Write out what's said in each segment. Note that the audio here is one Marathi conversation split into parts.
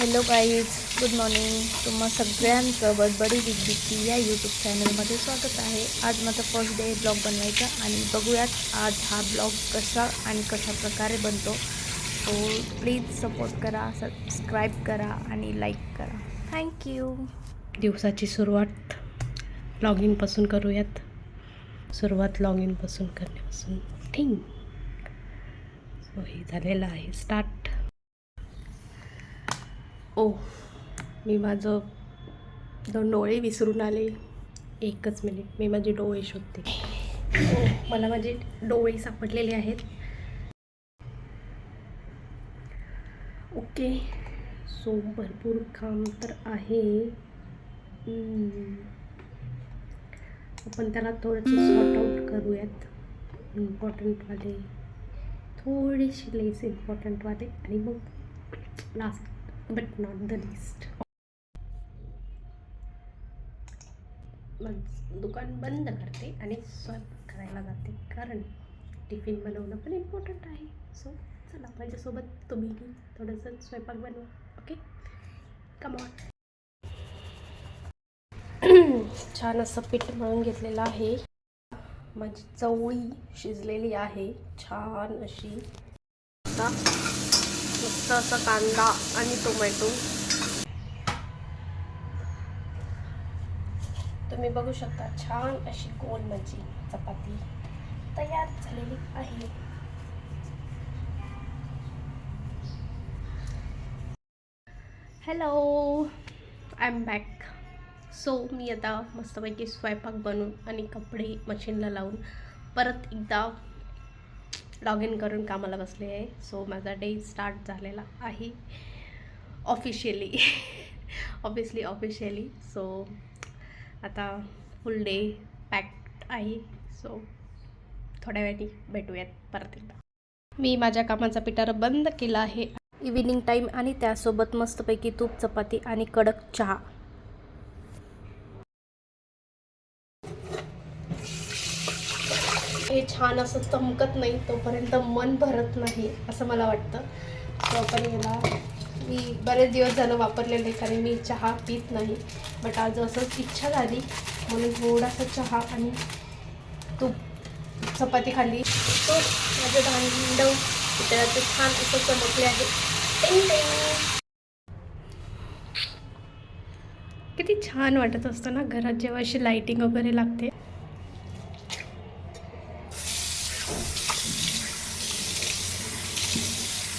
हॅलो गाईज गुड मॉर्निंग तुम्हा सगळ्यांचं बडबडी दिग्दिक्की या यूट्यूब चॅनलमध्ये स्वागत आहे. आज माझा फर्स्ट डे ब्लॉग बनवायचा आणि बघूयात आज हा ब्लॉग कसा आणि कशा प्रकारे बनतो. सो प्लीज सपोर्ट करा सबस्क्राईब करा आणि लाईक करा. थँक्यू दिवसाची सुरुवात लॉग इनपासून करूयात. सुरुवात लॉग इनपासून करण्यापासून. ठीक सो हे झालेलं आहे. स्टार्ट ओ मी माझं दोन डोळे विसरून आले. एकच मिनिट मी माझे डोळे शोधते. हो मला माझे डोळे सापडलेले आहेत. ओके सो भरपूर काम तर आहे. आपण त्याला थोडंसं सॉर्ट आउट करूयात. इम्पॉर्टंटवाले थोडेसे लेस इम्पॉर्टंटवाले आणि मग last but not the least मग दुकान बंद करते आणि स्वयंपाक करायला जाते. कारण टिफिन बनवणं पण इम्पॉर्टंट आहे. सो चला माझ्यासोबत तुम्ही थोडंसं स्वयंपाक बनवा ओके कमॉन छान असं पीठ मळून घेतलेलं आहे. माझी चवळी शिजलेली आहे. छान अशी. आता मस्त असा कांदा आणि टोमॅटो. तुम्ही बघू शकता छान अशी गोल माझी चपाती तयार झालेली आहे. Hello I am back so मी आता मस्तपैकी स्वयंपाक बनवून आणि कपडे मशीनला लावून परत एकदा लॉग इन करून कामाला बसले आहे. सो माझा डे स्टार्ट झालेला आहे. ऑफिशियली ऑफिसली ऑफिशियली सो आता फुल डे पॅक्ड आहे. सो थोड्या वेळाने भेटूयात परत एकदा. मी माझ्या कामाचा पिटारा बंद केला आहे. इव्हिनिंग टाईम आणि त्यासोबत मस्तपैकी तूप चपाती आणि कडक चहा. हे छान असं चमकत नाही तोपर्यंत मन भरत नाही असं मला वाटतं. तर आपण याला मी बरेच दिवस झालं वापरलेलं आहे कारण मी चहा पित नाही. बट आज असंच इच्छा झाली म्हणून थोडासा चहा आणि तूप चपाती खाल्ली. तो माझं भांडव पितळाचं छान असं चमकले आहे. टिंग किती छान वाटत असतं ना घरात जेव्हा अशी लाईटिंग वगैरे लागते.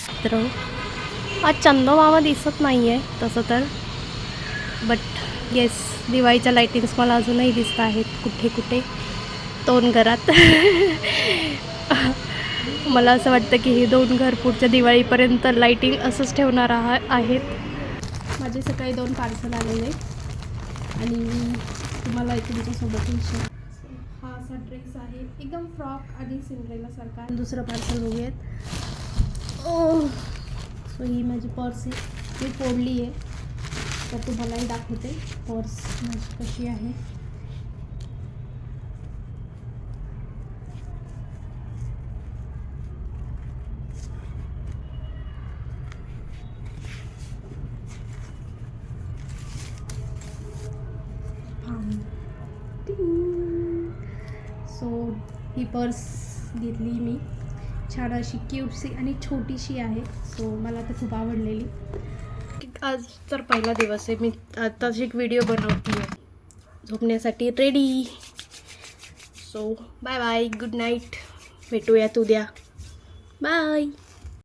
मित्र आज चंदमामा दिसत नाही आहे तसं तर. बट येस दिवाळीच्या लाईटिंग्स मला अजूनही दिसत आहेत कुठे कुठे दोन घरात. मला असं वाटतं की हे दोन घर पुढच्या दिवाळीपर्यंत लाईटिंग असंच ठेवणार आहा आहेत. माझे सकाळी दोन पार्सल आलेले. आणि तुम्हाला तुमच्यासोबत शेअर असा ड्रेस आहे. एकदम फ्रॉक आणि सिंड्रेलासारखा दुसरं पार्सल बघूयात. ओ सो ही माझी पर्स आहे. मी फोडली आहे. तर तुम्हालाही दाखवते. पर्स माझी कशी आहे. सो ही पर्स घेतली मी. छान अशी क्यूटशी आणि छोटीशी आहे सो मला तर खूप आवडलेली. आज तर पहिला दिवस आहे. मी आत्ताच एक व्हिडिओ बनवते. आहे झोपण्यासाठी ready so bye bye good night भेटूयात उद्या. बाय